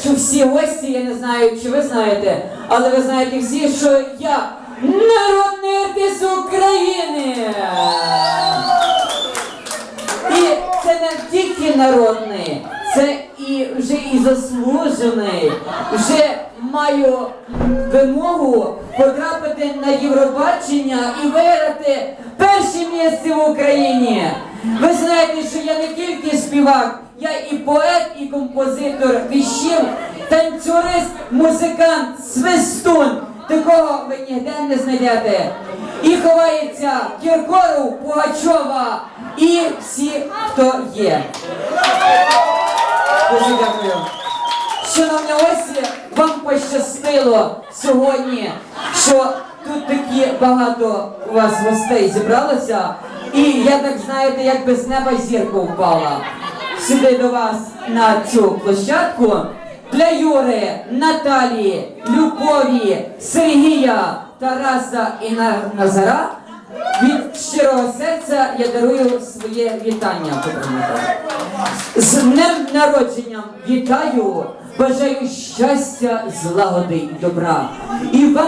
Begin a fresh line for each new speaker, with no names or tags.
що всі гості, я не знаю, чи ви знаєте, але ви знаєте всі, що я народний артист України. І це не тільки народний, це і вже і заслужений. Вже маю вимогу потрапити на Євробачення і виграти перше місце в Україні. Ви знаєте, що я не тільки співак, я і поет, композитор віщів, танцюрист, музикант, свистун. Такого ви ніде не знайдете. І ховається Кіркоров, Пугачова і всі, хто є. Дуже дякую. Шановні гості, вам пощастило сьогодні, що тут такі багато у вас гостей зібралося. І я так знаєте, як би з неба зірка впала сюди до вас на цю площадку. Для Юри, Наталії, Любові, Сергія, Тараса і Назара від щирого серця я дарую своє вітання. З днем народженням вітаю, бажаю щастя, злагоди і добра. І вам